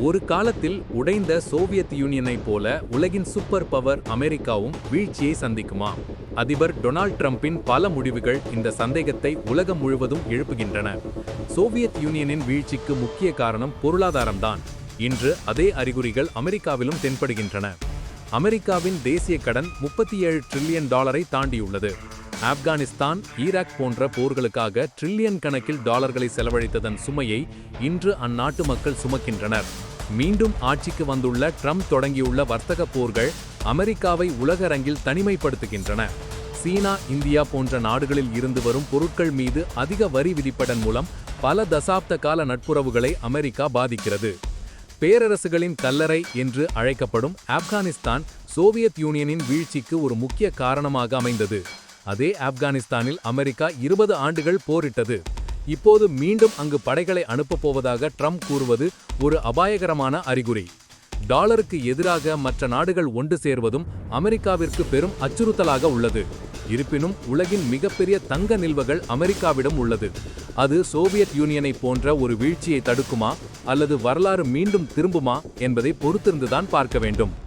ஒரு காலத்தில் உடைந்த சோவியத் யூனியனைப் போல உலகின் சூப்பர் பவர் அமெரிக்காவும் வீழ்ச்சியை சந்திக்குமா? அதிபர் டொனால்ட் ட்ரம்பின் பல முடிவுகள் இந்த சந்தேகத்தை உலகம் முழுவதும் எழுப்புகின்றன. சோவியத் யூனியனின் வீழ்ச்சிக்கு முக்கிய காரணம் பொருளாதாரம்தான். இன்று அதே அறிகுறிகள் அமெரிக்காவிலும் தென்படுகின்றன. அமெரிக்காவின் தேசிய கடன் முப்பத்தி ஏழு ட்ரில்லியன் டாலரை தாண்டியுள்ளது. ஆப்கானிஸ்தான் ஈராக் போன்ற போர்களுக்காக ட்ரில்லியன் கணக்கில் டாலர்களை செலவழித்ததன் சுமையை இன்று அந்நாட்டு மக்கள் சுமக்கின்றனர். மீண்டும் ஆட்சிக்கு வந்துள்ள ட்ரம்ப் தொடங்கியுள்ள வர்த்தக போர்கள் அமெரிக்காவை உலக அரங்கில் தனிமைப்படுத்துகின்றன. சீனா இந்தியா போன்ற நாடுகளில் இருந்து வரும் பொருட்கள் மீது அதிக வரி விதிப்பதன் மூலம் பல தசாப்த கால நட்புறவுகளை அமெரிக்கா பாதிக்கிறது. பேரரசுகளின் கல்லறை என்று அழைக்கப்படும் ஆப்கானிஸ்தான் சோவியத் யூனியனின் வீழ்ச்சிக்கு ஒரு முக்கிய காரணமாக அமைந்தது. அதே ஆப்கானிஸ்தானில் அமெரிக்கா இருபது ஆண்டுகள் போரிட்டது. இப்போது மீண்டும் அங்கு படைகளை அனுப்பப் போவதாக ட்ரம்ப் கூறுவது ஒரு அபாயகரமான அறிகுறி. டாலருக்கு எதிராக மற்ற நாடுகள் ஒன்று சேர்வதும் அமெரிக்காவிற்கு பெரும் அச்சுறுத்தலாக உள்ளது. இருப்பினும் உலகின் மிகப்பெரிய தங்க நில்வகள் அமெரிக்காவிடம் உள்ளது. அது சோவியத் யூனியனை போன்ற ஒரு வீழ்ச்சியை தடுக்குமா அல்லது வரலாறு மீண்டும் திரும்புமா என்பதை பொறுத்திருந்துதான் பார்க்க வேண்டும்.